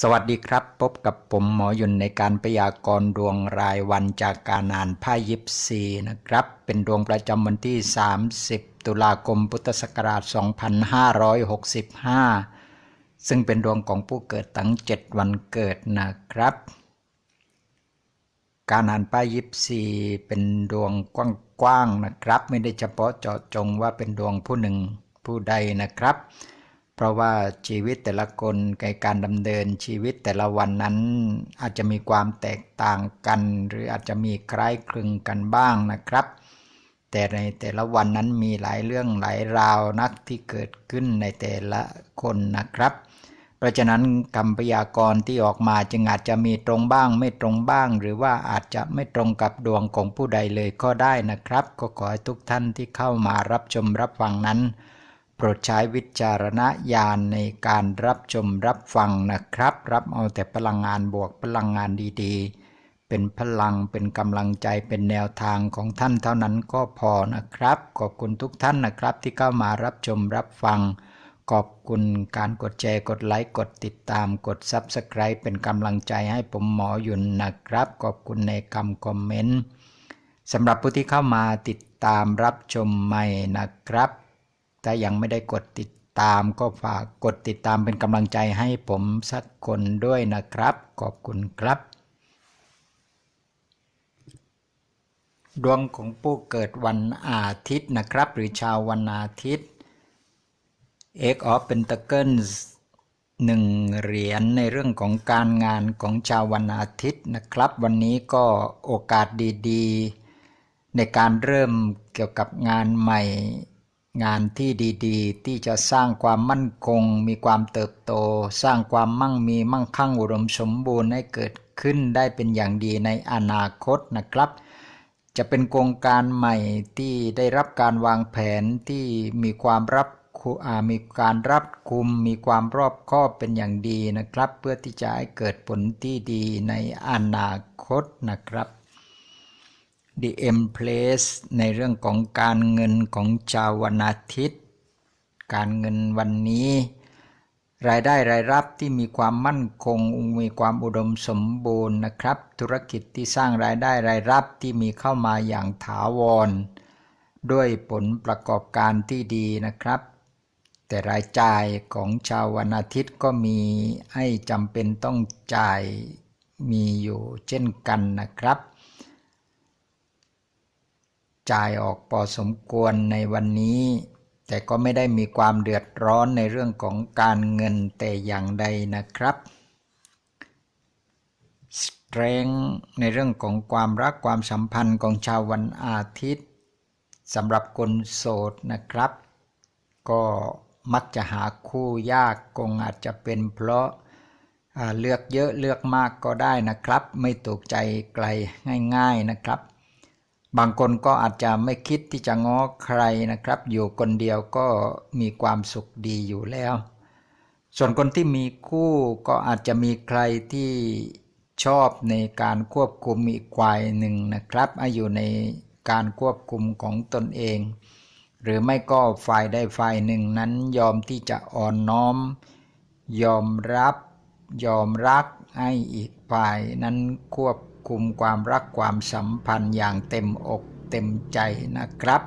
สวัสดีครับ พบกับผมหมอยุนในการพยากรณ์ดวงรายวันจากการอ่านไพ่ยิปซีนะครับ เป็นดวงประจำวันที่ 30 ตุลาคมพุทธศักราช 2565 ซึ่งเป็นดวงของผู้เกิดตั้ง 7 วันเกิดนะครับ การอ่านไพ่ยิปซีเป็นดวงกว้างๆนะครับ ไม่ได้เฉพาะเจาะจงว่าเป็นดวงผู้หนึ่งผู้ใดนะครับ เพราะว่าชีวิตแต่ละคนในการดำเนินชีวิตแต่ละวันนั้น อาจจะมีความแตกต่างกัน หรืออาจจะมีคล้ายคลึงกันบ้างนะครับ แต่ในแต่ละวันนั้นมีหลายเรื่องหลายราวนักที่เกิดขึ้นในแต่ละคนนะครับ เพราะฉะนั้นคำพยากรณ์ที่ออกมาจึงอาจจะมีตรงบ้าง ไม่ตรงบ้าง หรือว่าอาจจะไม่ตรงกับดวงของผู้ใดเลยก็ได้นะครับ ก็ขอให้ทุกท่านที่เข้ามารับชมรับฟังนั้น ปรดใช้วิจารณญาณในการรับชมรับฟังนะครับ รับเอาแต่พลังงานบวกพลังงานดีๆ เป็นพลังเป็นกำลังใจเป็นแนวทางของท่านเท่านั้นก็พอนะครับ ขอบคุณทุกท่านนะครับที่เข้ามารับชมรับฟัง ขอบคุณการกดแชร์กดไลค์กดติดตามกด Subscribe เป็นกำลังใจให้ผมหมอหยุนนะครับ ขอบคุณในคำคอมเมนต์สำหรับผู้ที่เข้ามาติดตามรับชมใหม่นะครับ ถ้ายังไม่ได้กดติดตามก็ฝากกดติดตามเป็นกำลังใจให้ผมสักคนด้วยนะครับ ขอบคุณครับ ดวงของผู้เกิดวันอาทิตย์นะครับ หรือชาววันอาทิตย์ X of Pentacles หนึ่งเหรียญในเรื่องของการงานของชาววันอาทิตย์นะครับ วันนี้ก็โอกาสดีๆ ในการเริ่มเกี่ยวกับงานใหม่ งานที่ดีๆ ที่จะสร้างความมั่นคง มีความเติบโต สร้างความมั่งมีมั่งคั่งอุดมสมบูรณ์ให้เกิดขึ้นได้เป็นอย่างดีในอนาคตนะครับ จะเป็นโครงการใหม่ที่ได้รับการวางแผนที่มีความรับมีการรับคุมมีความรอบคอบเป็นอย่างดีนะครับ เพื่อที่จะให้เกิดผลที่ดีในอนาคตนะครับ The M Place ในเรื่องของการเงินของชาววันอาทิตย์ การเงินวันนี้ รายได้รายรับที่มีความมั่นคง มีความอุดมสมบูรณ์นะครับ ธุรกิจที่สร้างรายได้รายรับที่มีเข้ามาอย่างถาวร ด้วยผลประกอบการที่ดีนะครับ แต่รายจ่ายของชาววันอาทิตย์ก็มีให้จำเป็นต้องจ่ายมีอยู่เช่นกันนะครับ จ่ายออกพอสมควรในวันนี้ แต่ก็ไม่ได้มีความเดือดร้อนในเรื่องของการเงินแต่อย่างใดนะครับสเตรงในเรื่องของความรักความสัมพันธ์ของชาววันอาทิตย์สำหรับคนโสดนะครับ ก็มักจะหาคู่ยากคงอาจจะเป็นเพราะเลือกเยอะเลือกมากก็ได้นะครับ ไม่ถูกใจไกลง่าย ๆนะครับ บางคนก็อาจจะไม่คิดที่จะง้อใครนะครับ อยู่คนเดียวก็มีความสุขดีอยู่แล้ว ส่วนคนที่มีคู่ก็อาจจะมีใครที่ชอบในการควบคุมอีกฝ่ายหนึ่งนะครับอยู่ในการควบคุมของตนเอง หรือไม่ก็ฝ่ายใดฝ่ายหนึ่งนั้นยอมที่จะอ่อนน้อม ยอมรับ ยอมรักให้อีกฝ่ายนั้นควบ คุมความรักความสัมพันธ์อย่างเต็มอกเต็มใจนะครับ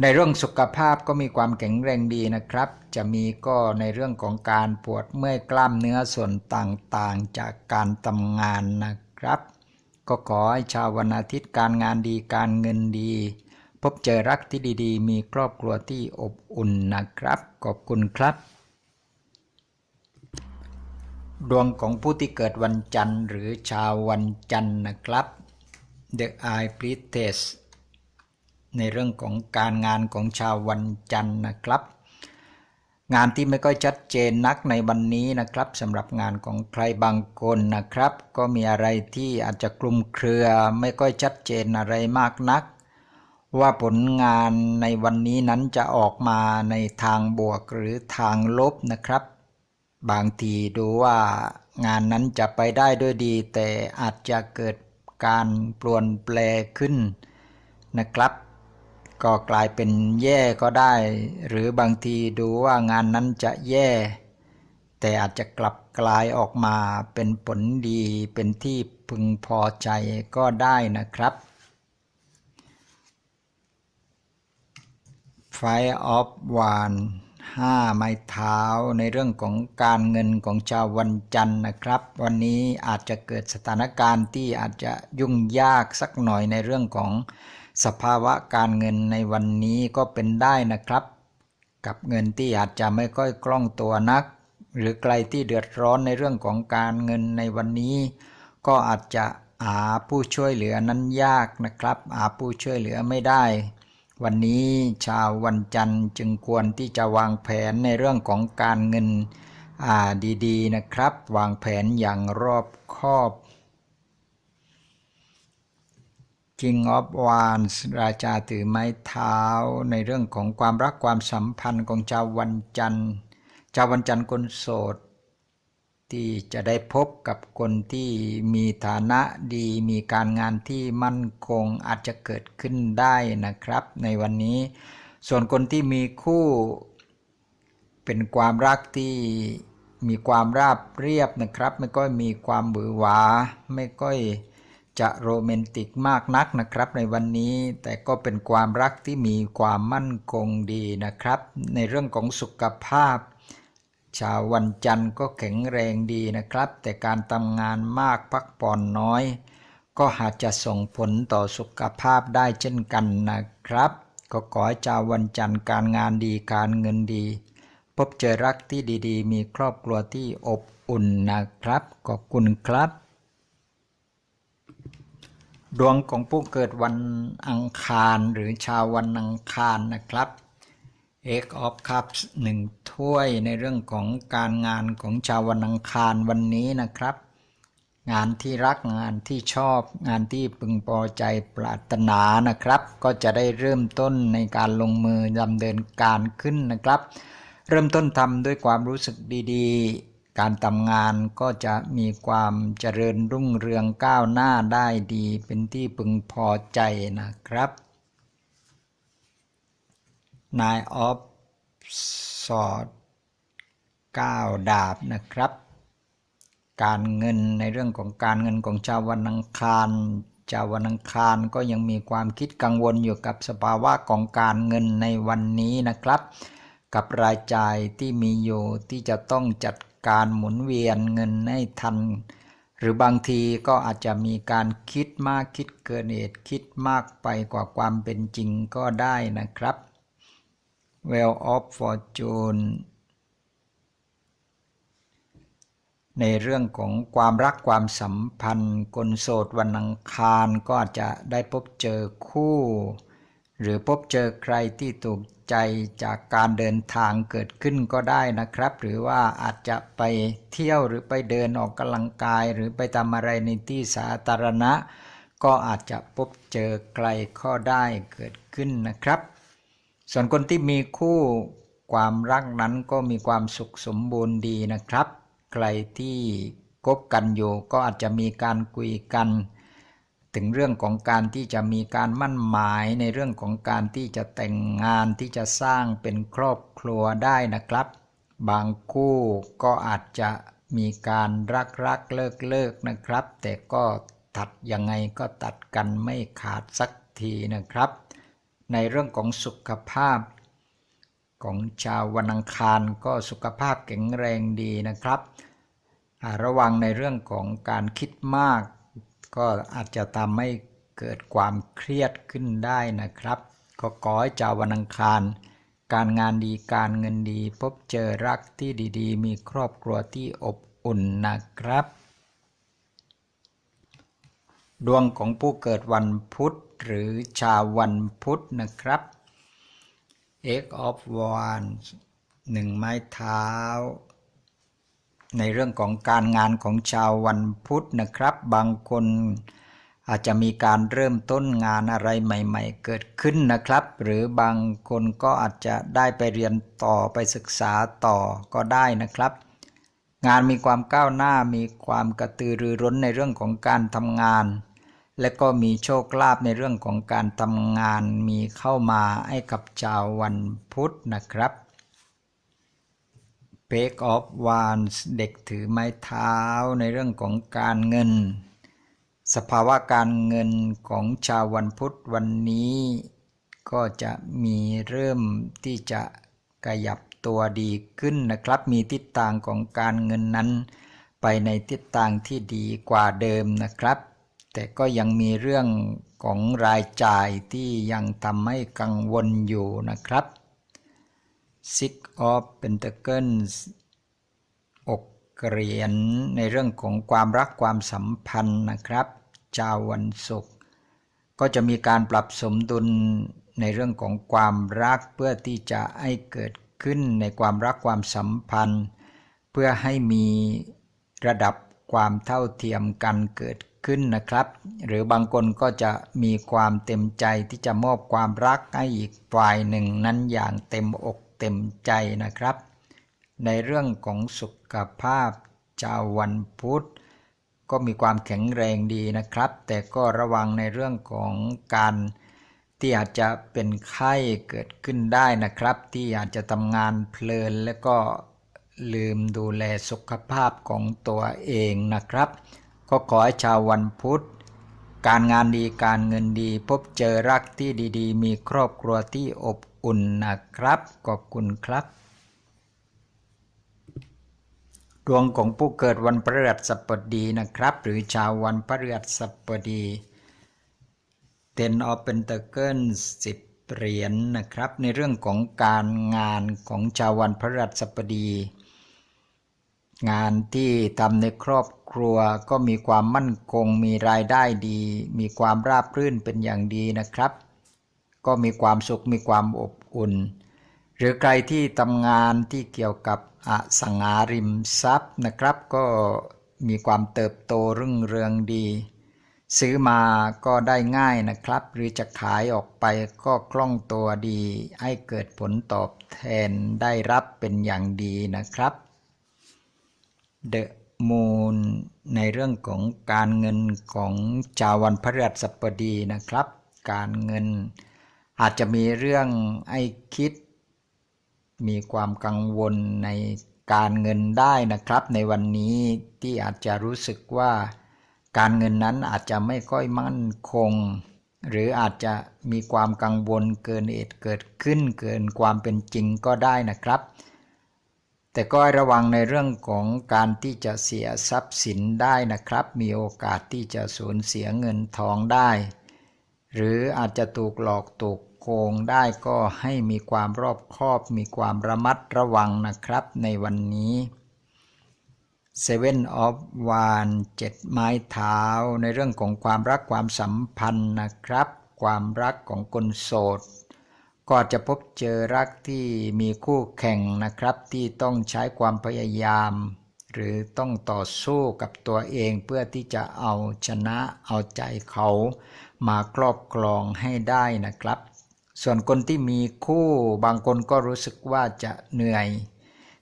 ในเรื่องสุขภาพก็มีความแข็งแรงดีนะครับ จะมีก็ในเรื่องของการปวดเมื่อยกล้ามเนื้อส่วนต่างๆ จากการทำงานนะครับ ก็ขอให้ชาววันอาทิตย์การงานดีการเงินดี พบเจอรักที่ดีๆ มีครอบครัวที่อบอุ่นนะครับ ขอบคุณครับ ดวงของผู้ที่เกิดวันจันทร์ หรือชาววันจันทร์นะครับ The Eye p r i e t e s s ในเรื่องของการงานของชาววันจันทร์นะครับ งานที่ไม่ค่อยชัดเจนนักในวันนี้นะครับสำหรับงานของใครบางคนนะครับ ก็มีอะไรที่อาจจะคลุมเครือไม่ค่อยชัดเจนอะไรมากนัก ว่าผลงานในวันนี้นั้นจะออกมาในทางบวกหรือทางลบนะครับ บางทีดูว่างานนั้นจะไปได้ด้วยดี แต่อาจจะเกิดการปลวนแปลขึ้นนะครับ ก็กลายเป็นแย่ก็ได้ หรือบางทีดูว่างานนั้นจะแย่ แต่อาจจะกลับกลายออกมาเป็นผลดีเป็นที่พึงพอใจก็ได้นะครับ ไฟออฟวาน ห้าไม้เท้าในเรื่องของการเงินของชาววันจันทร์นะครับ วันนี้อาจจะเกิดสถานการณ์ที่อาจจะยุ่งยากสักหน่อยในเรื่องของสภาวะการเงินในวันนี้ก็เป็นได้นะครับ กับเงินที่อาจจะไม่ค่อยคล่องตัวนัก หรือใครที่เดือดร้อนในเรื่องของการเงินในวันนี้ ก็อาจจะหาผู้ช่วยเหลือนั้นยากนะครับ หาผู้ช่วยเหลือไม่ได้ วันนี้ชาววันจันทร์จึงควรที่จะวางแผนในเรื่องของการเงินดีๆนะครับ วางแผนอย่างรอบคอบ King of Wands ราชาถือไม้เท้าในเรื่องของความรักความสัมพันธ์ของชาววันจันทร์ชาววันจันทร์คนโสด ที่จะได้พบกับคนที่มีฐานะดีมีการงานที่มั่นคงอาจจะเกิดขึ้นได้นะครับ ในวันนี้ ส่วนคนที่มีคู่เป็นความรักที่มีความราบเรียบนะครับ ไม่ก็มีความบือหวา ไม่ก็จะโรแมนติกมากนักนะครับ ในวันนี้แต่ก็เป็นความรักที่มีความมั่นคงดีนะครับ ในเรื่องของสุขภาพ ชาววันจันทร์ก็แข็งแรงดีนะครับ แต่การทำงานมากพักผ่อนน้อย ก็อาจจะส่งผลต่อสุขภาพได้เช่นกันนะครับ ก็ขอให้ชาววันจันทร์การงานดีการเงินดี พบเจอรักที่ดีๆ มีครอบครัวที่อบอุ่นนะครับ ขอบคุณครับ ดวงของผู้เกิดวันอังคารหรือชาววันอังคารนะครับ Egg of Cups หนึ่งถ้วยในเรื่องของการงานของชาววันอังคารวันนี้นะครับ งานที่รักงานที่ชอบ งานที่พึงพอใจปรารถนานะครับ ก็จะได้เริ่มต้นในการลงมือดำเนินการขึ้นนะครับ เริ่มต้นทำด้วยความรู้สึกดีๆ การทำงานก็จะมีความเจริญรุ่งเรืองก้าวหน้าได้ดี เป็นที่พึงพอใจนะครับ นายออฟสอดก้าวดาบนะครับ การเงินในเรื่องของการเงินของชาววันอังคารชาววันอังคารก็ยังมีความคิดกังวลอยู่กับสภาวะของการเงินในวันนี้นะครับ กับรายจ่ายที่มีอยู่ที่จะต้องจัดการหมุนเวียนเงินให้ทัน หรือบางทีก็อาจจะมีการคิดมากคิดเกินเหตุคิดมากไปกว่าความเป็นจริงก็ได้นะครับ Well of Fortune ในเรื่องของความรักความสัมพันธ์ คนโสดวันอังคารก็จจะได้พบเจอคู่ หรือพบเจอใครที่ถูกใจจากการเดินทางเกิดขึ้นก็ได้นะครับ หรือว่าอาจจะไปเที่ยวหรือไปเดินออกกำลังกาย หรือไปทำอะไรในที่สาธารณะ ก็อาจจะพบเจอใครก็ได้เกิดขึ้นนะครับ ส่วนคนที่มีคู่ความรักนั้นก็มีความสุขสมบูรณ์ดีนะครับ ใครที่คบกันอยู่ก็อาจจะมีการคุยกัน ถึงเรื่องของการที่จะมีการมั่นหมายในเรื่องของการที่จะแต่งงานที่จะสร้างเป็นครอบครัวได้นะครับ บางคู่ก็อาจจะมีการรักรักเลิกเลิกนะครับ แต่ก็ตัดยังไงก็ตัดกันไม่ขาดสักทีนะครับ ในเรื่องของสุขภาพ ของชาววันอังคารก็สุขภาพแข็งแรงดีนะครับ ระวังในเรื่องของการคิดมาก ก็อาจจะทำให้เกิดความเครียดขึ้นได้นะครับ ก็ขอให้ชาววันอังคาร การงานดีการเงินดี พบเจอรักที่ดีๆ มีครอบครัวที่อบอุ่นนะครับ ดวงของผู้เกิดวันพุธหรือชาววันพุธนะครับ Eight of Wands หนึ่งไม้เท้า ในเรื่องของการงานของชาววันพุธนะครับ บางคนอาจจะมีการเริ่มต้นงานอะไรใหม่ ๆ เกิดขึ้นนะครับ หรือบางคนก็อาจจะได้ไปเรียนต่อไปศึกษาต่อก็ได้นะครับ งานมีความก้าวหน้ามีความกระตือรือร้นในเรื่องของการทำงาน และก็มีโชคลาภในเรื่องของการทำงานมีเข้ามาให้กับชาววันพุธนะครับเพ Break of Wands เด็กถือไม้เท้าในเรื่องของการเงิน สภาวะการเงินของชาววันพุธวันนี้ ก็จะมีเริ่มที่จะขยับตัวดีขึ้นนะครับ มีทิศทางของการเงินนั้น ไปในทิศทางที่ดีกว่าเดิมนะครับ แต่ก็ยังมีเรื่องของรายจ่ายที่ยังทำให้กังวลอยู่นะครับ Six of Pentacles อกเหรียญในเรื่องของความรักความสัมพันธ์นะครับชาววันศุกร์ก็จะมีการปรับสมดุลในเรื่องของความรักเพื่อที่จะให้เกิดขึ้นในความรักความสัมพันธ์ เพื่อให้มีระดับความเท่าเทียมกันเกิด ขึ้นนะครับ หรือบางคนก็จะมีความเต็มใจที่จะมอบความรักให้อีกฝ่ายหนึ่งนั้นอย่างเต็มอกเต็มใจนะครับ ในเรื่องของสุขภาพชาววันพุธก็มีความแข็งแรงดีนะครับ แต่ก็ระวังในเรื่องของการที่อาจจะเป็นไข้เกิดขึ้นได้นะครับ ที่อาจจะทำงานเพลินและก็ลืมดูแลสุขภาพของตัวเองนะครับ ก็ขอให้ชาววันพุธ การงานดีการเงินดีพบเจอรักที่ดีๆ มีครอบครัวที่อบอุ่นนะครับ ขอบคุณครับ ดวงของผู้เกิดวันพฤหัสบดีนะครับ หรือชาววันพฤหัสบดี Ten of Pentacles สิบเหรียญนนะครับ ในเรื่องของการงานของชาววันพฤหัสบดี งานที่ทำในครอบครัวก็มีความมั่นคง มีรายได้ดี มีความราบรื่นเป็นอย่างดีนะครับ ก็มีความสุขมีความอบอุ่น หรือใครที่ทำงานที่เกี่ยวกับอสังหาริมทรัพย์นะครับ ก็มีความเติบโตรุ่งเรืองดี ซื้อมาก็ได้ง่ายนะครับ หรือจะขายออกไปก็คล่องตัวดี ให้เกิดผลตอบแทนได้รับเป็นอย่างดีนะครับ The Moon ในเรื่องของการเงินของชาววันพฤหัสบดีนะครับ การเงินอาจจะมีเรื่องให้คิด มีความกังวลในการเงินได้นะครับ ในวันนี้ที่อาจจะรู้สึกว่าการเงินนั้นอาจจะไม่ค่อยมั่นคง หรืออาจจะมีความกังวลเกินเหตุเกิดขึ้นเกินความเป็นจริงก็ได้นะครับ แต่ก็ระวังในเรื่องของการที่จะเสียทรัพย์สินได้นะครับ มีโอกาสที่จะสูญเสียเงินทองได้ หรืออาจจะถูกหลอกถูกโกงได้ก็ให้มีความรอบคอบมีความระมัดระวังนะครับในวันนี้ Seven of Wands เจ็ดไม้เท้าในเรื่องของความรักความสัมพันธ์นะครับ ความรักของคนโสด ก็จะพบเจอรักที่มีคู่แข่งนะครับที่ต้องใช้ความพยายาม หรือต้องต่อสู้กับตัวเองเพื่อที่จะเอาชนะเอาใจเขามาครอบครองให้ได้นะครับ ส่วนคนที่มีคู่บางคนก็รู้สึกว่าจะเหนื่อย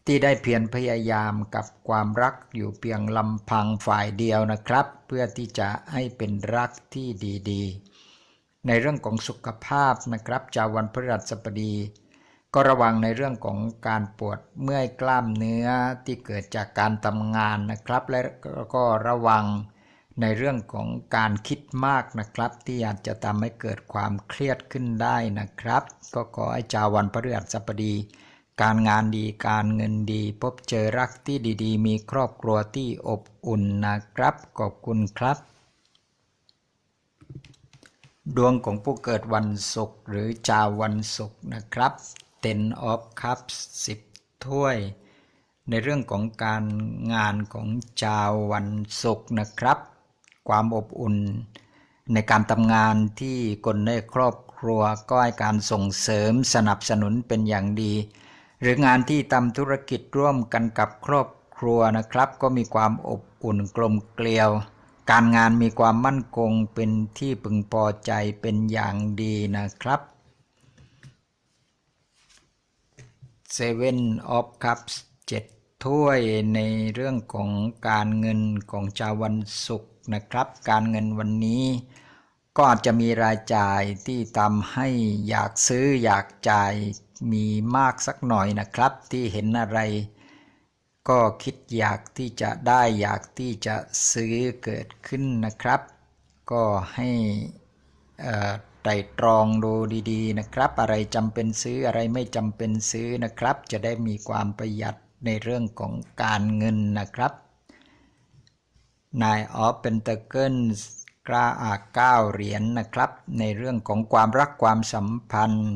ที่ได้เพียรพยายามกับความรักอยู่เพียงลำพังฝ่ายเดียวนะครับ เพื่อที่จะให้เป็นรักที่ดีๆ ในเรื่องของสุขภาพนะครับจาวันพฤหัสบดี ก็ระวังในเรื่องของการปวดเมื่อยกล้ามเนื้อที่เกิดจากการทำงานนะครับ และก็ระวังในเรื่องของการคิดมากนะครับ ที่อาจจะทำให้เกิดความเครียดขึ้นได้นะครับ ก็ขอให้จาวันพฤหัสบดีการงานดีการเงินดี พบเจอรักที่ดีๆ มีครอบครัวที่อบอุ่นนะครับ ขอบคุณครับ ดวงของผู้เกิดวันศุกร์หรือชาววันศุกร์นะครับ Ten of Cups 10 ถ้วย ในเรื่องของการงานของชาววันศุกร์นะครับ ความอบอุ่น ในการทำงานที่คนในครอบครัวก็ให้การส่งเสริมสนับสนุนเป็นอย่างดี หรืองานที่ทำธุรกิจร่วมกันกับครอบครัวนะครับ ก็มีความอบอุ่นกลมเกลียว การงานมีความมั่นคงเป็นที่พึงพอใจเป็นอย่างดีนะครับ Seven of Cups เจ็ดถ้วยในเรื่องของการเงินของชาววันศุกร์นะครับ การเงินวันนี้ก็อาจจะมีรายจ่ายที่ทำให้อยากซื้ออยากจ่ายมีมากสักหน่อยนะครับ ที่เห็นอะไร ก็คิดอยากที่จะได้อยากที่จะซื้อเกิดขึ้นนะครับ ก็ให้ไตรตรองดูดี ๆ นะครับ อะไรจำเป็นซื้ออะไรไม่จำเป็นซื้อนะครับ จะได้มีความประหยัดในเรื่องของการเงินนะครับนายออฟเป็นตะเกิลกล้าอาเก้าเหรียญนนะครับ ในเรื่องของความรักความสัมพันธ์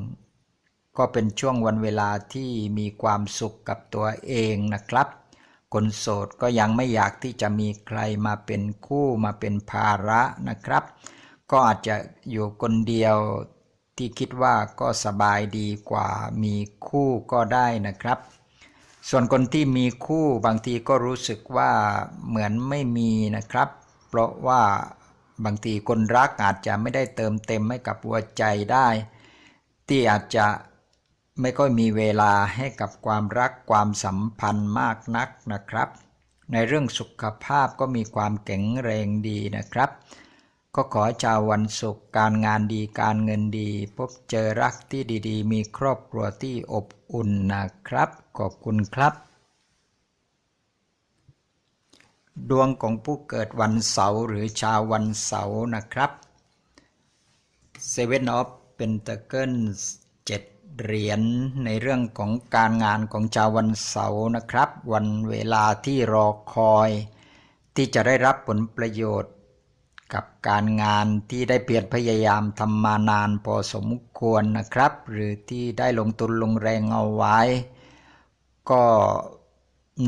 ก็เป็นช่วงวันเวลาที่มีความสุขกับตัวเองนะครับ คนโสดก็ยังไม่อยากที่จะมีใครมาเป็นคู่มาเป็นภาระนะครับ ก็อาจจะอยู่คนเดียวที่คิดว่าก็สบายดีกว่ามีคู่ก็ได้นะครับ ส่วนคนที่มีคู่บางทีก็รู้สึกว่าเหมือนไม่มีนะครับ เพราะว่าบางทีคนรักอาจจะไม่ได้เติมเต็มให้กับหัวใจได้ ที่อาจจะ ไม่ค่อยมีเวลาให้กับความรักความสัมพันธ์มากนักนะครับ ในเรื่องสุขภาพก็มีความแข็งแรงดีนะครับ ก็ขอชาววันศุกร์การงานดีการเงินดี พบเจอรักที่ดีๆ มีครอบครัวที่อบอุ่นนะครับ ขอบคุณครับ ดวงของผู้เกิดวันเสาร์หรือชาววันเสาร์นะครับ Seven of Pentacles เจ็ดเเหรียญในเรื่องของการงานของชาววันเสาร์นะครับ วันเวลาที่รอคอย ที่จะได้รับผลประโยชน์ กับการงานที่ได้เพียรพยายามทำมานานพอสมควรนะครับ หรือที่ได้ลงทุนลงแรงเอาไว้ ก็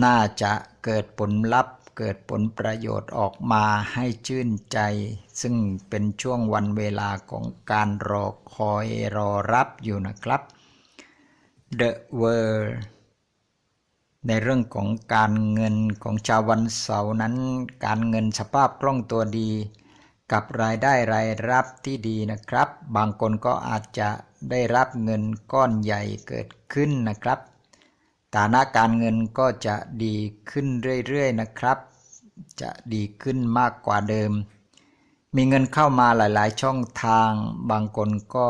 น่าจะเกิดผลลัพธ์เกิดผลประโยชน์ออกมาให้ชื่นใจ ซึ่งเป็นช่วงวันเวลาของการรอคอยรอรับอยู่นะครับ The World ในเรื่องของการเงินของชาววันเสาร์นั้น การเงินสภาพคล่องตัวดี กับรายได้รายรับที่ดีนะครับ บางคนก็อาจจะได้รับเงินก้อนใหญ่เกิดขึ้นนะครับฐานะการเงินก็จะดีขึ้นเรื่อยๆนะครับ จะดีขึ้นมากกว่าเดิม มีเงินเข้ามาหลายๆช่องทาง บางคนก็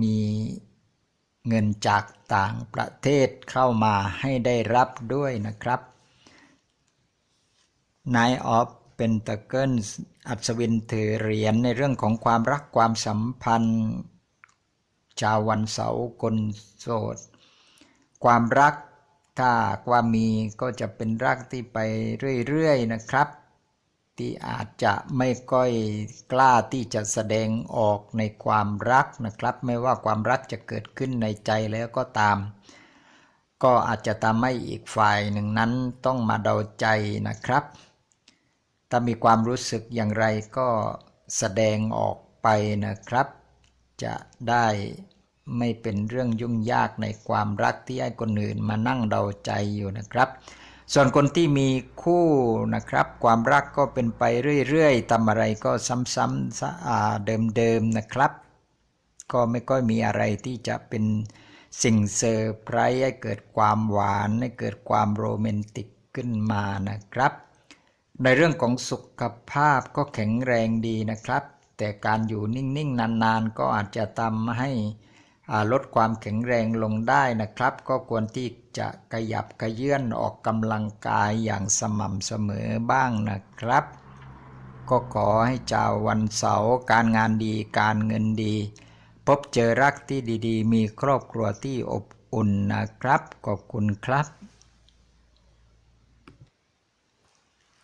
มี เงินจากต่างประเทศเข้ามาให้ได้รับด้วยนะครับนายออฟเป็นตะเกิลอัศวินถือเหรียญในเรื่องของความรักความสัมพันธ์ ชาววันเสาร์คนโสด ความรักถ้าความมีก็จะเป็นรักที่ไปเรื่อยๆนะครับ ที่อาจจะไม่ค่อยกล้าที่จะแสดงออกในความรักนะครับ ไม่ว่าความรักจะเกิดขึ้นในใจแล้วก็ตาม ก็อาจจะทำให้อีกฝ่ายหนึ่งนั้นต้องมาเดาใจนะครับ ถ้ามีความรู้สึกอย่างไรก็แสดงออกไปนะครับ จะได้ไม่เป็นเรื่องยุ่งยากในความรักที่ให้คนอื่นมานั่งเดาใจอยู่นะครับ ส่วนคนที่มีคู่นะครับ ความรักก็เป็นไปเรื่อยๆทำอะไรก็ซ้ำๆเดิมๆนะครับ ก็ไม่ค่อยมีอะไรที่จะเป็นสิ่งเซอร์ไพรส์ให้เกิดความหวานให้เกิดความโรแมนติกขึ้นมานะครับ ในเรื่องของสุขภาพก็แข็งแรงดีนะครับ แต่การอยู่นิ่งๆ นานๆ ก็อาจจะทำให้ ลดความแข็งแรงลงได้นะครับ ก็ควรที่จะขยับขยื่นออกกำลังกายอย่างสม่ำเสมอบ้างนะครับ ก็ขอให้ชาววันเสาร์การงานดีการเงินดี พบเจอรักที่ดีๆ มีครอบครัวที่อบอุ่นนะครับ ขอบคุณครับ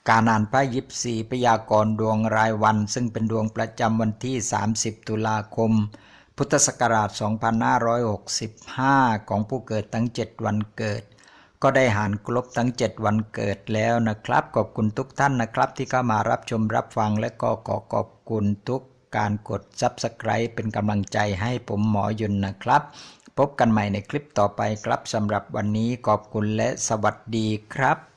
การอ่านไพ่ยิปซีพยากรณ์ดวงรายวัน ซึ่งเป็นดวงประจำวันที่ 30 ตุลาคม พุทธศักราช 2565 ของผู้เกิดทั้ง 7 วันเกิด ก็ได้หารครบทั้ง 7 วันเกิดแล้วนะครับ ขอบคุณทุกท่านนะครับที่เข้ามารับชมรับฟังและก็ขอขอบคุณทุกการกด Subscribe เป็นกำลังใจให้ผมหมอยุนนะครับ พบกันใหม่ในคลิปต่อไปครับสำหรับวันนี้ขอบคุณและสวัสดีครับ